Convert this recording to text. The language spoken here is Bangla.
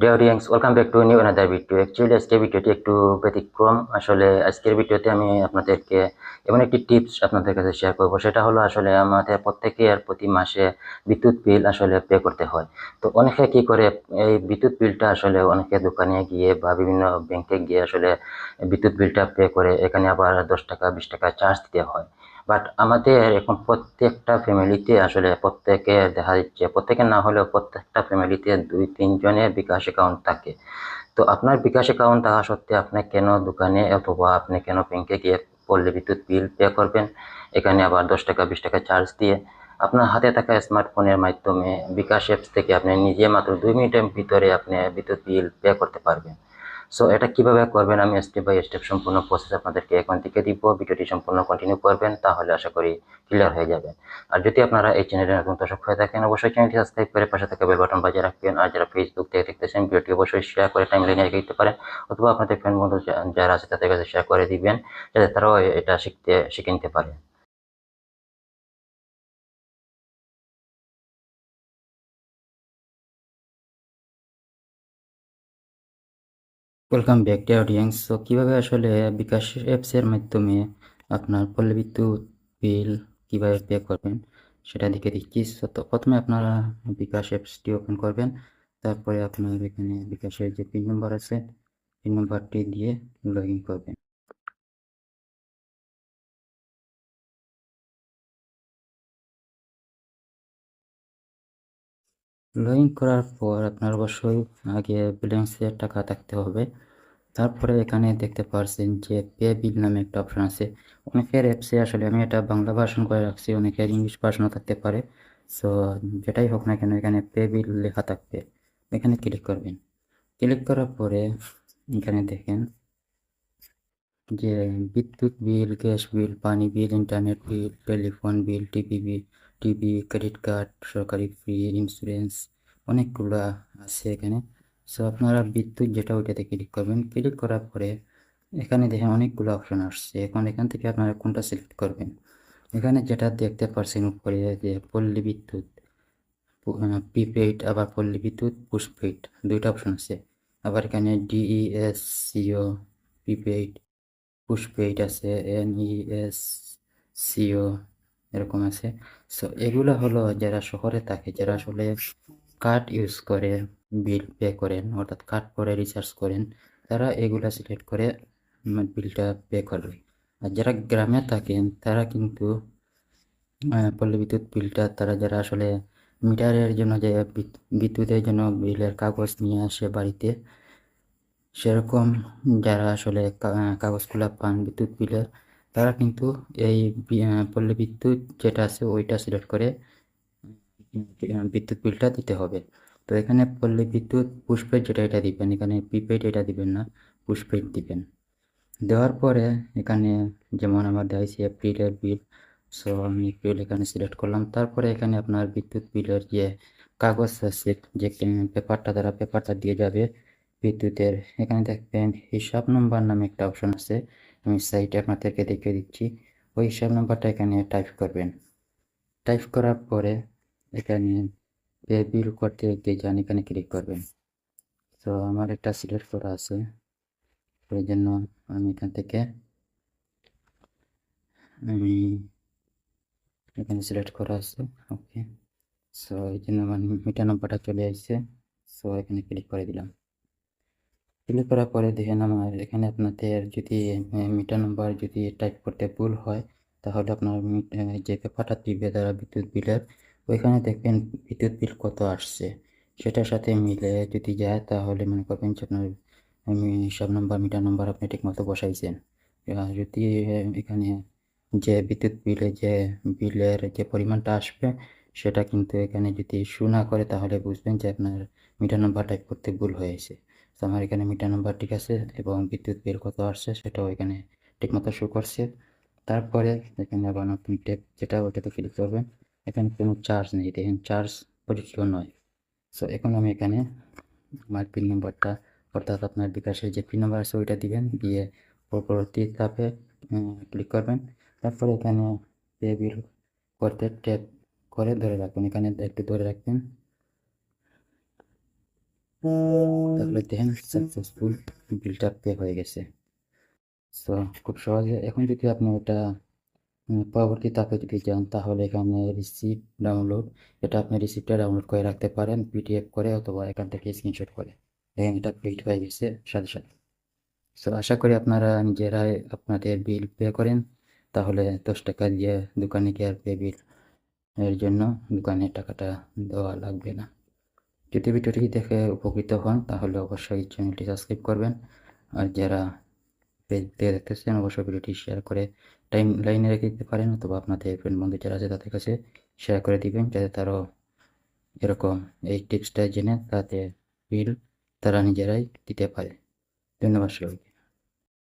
Dear welcome back to new another video actually আজকের ভিডিওটি একটু ব্যতিক্রম। আসলে আজকের ভিডিওতে আমি আপনাদেরকে এমন একটি টিপস আপনাদের কাছে শেয়ার করব। সেটা হলো আসলে আমাদের প্রত্যেকে আর প্রতি মাসে বিদ্যুৎ বিল আসলে পে করতে হয়। তো অনেকে কি করে, এই বিদ্যুৎ বিলটা আসলে অনেকে দোকানে গিয়ে বা বিভিন্ন ব্যাংকে গিয়ে আসলে বিদ্যুৎ বিলটা পে করে। এখানে আবার দশ টাকা, বিশ টাকা চার্জ দিতে হয়। বাট আমাদের এখন প্রত্যেকটা ফ্যামিলিতে আসলে প্রত্যেকে দেখা যাচ্ছে প্রত্যেকের না হলেও প্রত্যেকটা ফ্যামিলিতে দুই তিনজনের বিকাশ অ্যাকাউন্ট থাকে। তো আপনার বিকাশ অ্যাকাউন্ট থাকা সত্ত্বে আপনি কেন দোকানে অথবা আপনি কেন ব্যাংকে গিয়ে পল্লী বিদ্যুৎ বিল পে করবেন? এখানে আবার দশ টাকা, বিশ টাকা চার্জ দিয়ে আপনার হাতে থাকা স্মার্টফোনের মাধ্যমে বিকাশ অ্যাপস থেকে আপনি নিজে মাত্র দুই মিনিটের ভিতরে আপনি বিদ্যুৎ বিল পে করতে পারবেন। সো এটা কীভাবে করবেন? আমি স্টেপ বাই স্টেপ সম্পূর্ণ প্রসেস আপনাদেরকে এখন থেকে দিব। ভিডিওটি সম্পূর্ণ কন্টিনিউ করবেন, তাহলে আশা করি ক্লিয়ার হয়ে যাবে। আর যদি আপনারা এই চ্যানেলে নতুন দর্শক হয়ে থাকেন, অবশ্যই চ্যানেলটি সাবস্ক্রাইব করে পাশে থাকা বেল বাটন বাজিয়ে রাখবেন। আর যারা ফেসবুক থেকে দেখতেছেন ভিডিওটি অবশ্যই শেয়ার করে টাইম লাইনে রেখে দিতে পারেন। অথবা আপনাদের ফ্রেন্ড বন্ধু যারা আছে, তাদের কাছে শেয়ার করে দিবেন, যাতে তারাও এটা শিখতে শিখে নিতে পারে। ওয়েলকাম ব্যাক টু অডিয়েন্স তো কীভাবে আসলে বিকাশ অ্যাপসের মাধ্যমে আপনার পল্লবিদ্যুৎ বিল কীভাবে পে করবেন, সেটা দেখে দিচ্ছি তো প্রথমে আপনারা বিকাশ অ্যাপসটি ওপেন করবেন। তারপরে আপনার এখানে বিকাশের যে পিন নম্বর আছে পিন নম্বরটি দিয়ে লগ ইন করবেন। লগ ইন করার পর আপনার অবশ্যই আগে ব্যালেন্সে টাকা থাকতে হবে। তারপরে এখানে দেখতে পারছেন যে পে বিল নামে একটা অপশন আছে। অনেকের অ্যাপসে আসলে আমি এটা বাংলা ভার্সন করে রাখছি, অনেকের ইংলিশ ভার্সনও থাকতে পারে। সো যেটাই হোক না কেন এখানে পে বিল লেখা থাকবে। এখানে ক্লিক করবেন। ক্লিক করার পরে এখানে দেখেন যে বিদ্যুৎ বিল, গ্যাস বিল, পানি bill internet bill telephone bill TV bill TV credit card সরকারি ফ্রি ইন্স্যুরেন্স অনেকগুলো আছে এখানে। সো আপনারা বিদ্যুৎ যেটা ওইটাতে ক্লিক করবেন। ক্লিক করার পরে এখানে দেখেন অনেকগুলো অপশন আসছে। এখন এখান থেকে আপনারা কোনটা সিলেক্ট করবেন? এখানে যেটা দেখতে পারছেন উপরে যে পল্লী বিদ্যুৎ প্রিপেইড আবার পল্লী বিদ্যুৎ পোস্টপেইড দুইটা অপশন আছে। আবার এখানে ডিইএস সিও প্রিপেইড পুশপেইড আছে এনইএস সিও এরকম আছে। সো এগুলো হলো যারা শহরে থাকে, যারা আসলে কার্ড ইউজ করে বিল পে করেন, অর্থাৎ কার্ড পরে রিচার্জ করেন, তারা এগুলা সিলেক্ট করে বিলটা পে করবে। আর যারা গ্রামে থাকেন, তারা কিন্তু পল্লী বিদ্যুৎ বিলটা তারা যারা আসলে মিটারের জন্য যে বিদ্যুতের জন্য বিলের কাগজ নিয়ে আসে বাড়িতে, সেরকম যারা আসলে কাগজগুলো পান বিদ্যুৎ বিলের তারা কিন্তু এই পল্লী বিদ্যুৎ যেটা আছে ওইটা সিলেক্ট করে বিদ্যুৎ বিলটা দিতে হবে। তো এখানে পল্লী বিদ্যুৎ পুষ্পেড যেটা এটা দিবেন, এখানে প্রিপেড এটা দিবেন না পুষ্পেড দিবেন। দেওয়ার পরে এখানে যেমন আমার দেখাইছে এপ্রিলের বিল সো আমি এপ্রিল এখানে সিলেক্ট করলাম। তারপরে এখানে আপনার বিদ্যুৎ বিলের যে কাগজ আছে, যে পেপারটা দ্বারা পেপারটা দিয়ে যাবে বিদ্যুতের, এখানে দেখবেন হিসাব নম্বর নামে একটা অপশন আছে, আমি সাইটে আপনাদেরকে দেখে দিচ্ছি। ওই হিসাব নাম্বারটা এখানে টাইপ করবেন। টাইপ করার পরে এখানে পে বিল করতে যান এখানে ক্লিক করবেন। তো আমার একটা সিলেক্ট করা আছে। ওই জন্য আমি এখান থেকে আমি এখানে সিলেক্ট করা আছে। ওকে সো এই জন্য আমার মিটার নাম্বারটা চলে আসছে। সো এখানে ক্লিক করে দিলাম। ক্লিক করার পরে দেখেন আমার এখানে আপনাদের যদি মিটার নাম্বার যদি টাইপ করতে ভুল হয়, তাহলে আপনার যে পেপারটা দিবে তারা বিদ্যুৎ বিলের ওইখানে দেখবেন বিদ্যুৎ বিল কত আসছে। সেটার সাথে মিলে যদি যায় তাহলে মনে করবেন যে আপনার সব নাম্বার, মিটার নাম্বার আপনি ঠিকমতো বসাইছেন। যদি এখানে যে বিদ্যুৎ বিলে যে বিলের যে পরিমাণটা আসবে, সেটা কিন্তু এখানে যদি শু না করে তাহলে বুঝবেন যে আপনার মিটার নাম্বার টাইপ করতে ভুল হয়েছে। তো আমার এখানে মিটার নাম্বার ঠিক আছে এবং বিদ্যুৎ বিল কত আসছে সেটাও এখানে ঠিকমতো শো করছে। তারপরে এখানে আবার নতুন টেপ যেটা, ওটাতে ক্লিক করবেন। এখানে কোনো চার্জ নেই, দেখেন চার্জ প্রযোজ্য নয়। সো এখন আমি এখানে আমার পিন নম্বরটা অর্থাৎ আপনার বিকাশের যে পিন নম্বর আছে ওইটা দিবেন, দিয়ে পরবর্তী ধাপে ক্লিক করবেন। তারপরে এখানে পে বিল করতে ট্যাপ করে ধরে রাখবেন এখানে একটু ধরে রাখবেন। তাহলে দেখেন সাকসেসফুল বিলটা পে হয়ে গেছে। সো খুব সহজে, এখন যদি আপনি ওটা পরবর্তী ধাপে যদি যান, তাহলে এখানে রিসিপ্ট ডাউনলোড এটা আপনি রিসিপ্টটা ডাউনলোড করে রাখতে পারেন পিডিএফ করে অথবা এখান থেকে স্ক্রিনশট করে। দেখেন, এটা পেইড হয়ে গেছে, সাথে সাথে। সো আশা করি আপনারা নিজেরাই আপনাদের বিল পে করেন। তাহলে দশ টাকা দিয়ে দোকানে গিয়ে আর পে বিল এর জন্য দোকানে টাকাটা দেওয়া লাগবে না। যদি ভিডিওটি দেখে উপকৃত হন, তাহলে অবশ্যই চ্যানেলটি সাবস্ক্রাইব করবেন। আর যারা পেজ থেকে দেখতেছেন অবশ্যই ভিডিওটি শেয়ার করে টাইম লাইনে রেখে দিতে পারেন অথবা আপনাদের ফ্রেন্ড বন্ধু যারা আছে তাদের কাছে শেয়ার করে দিবেন যাতে তারাও এরকম এই টিপসটা জেনে তাতে বিল তারা নিজেরাই দিতে পারে। ধন্যবাদ সবাই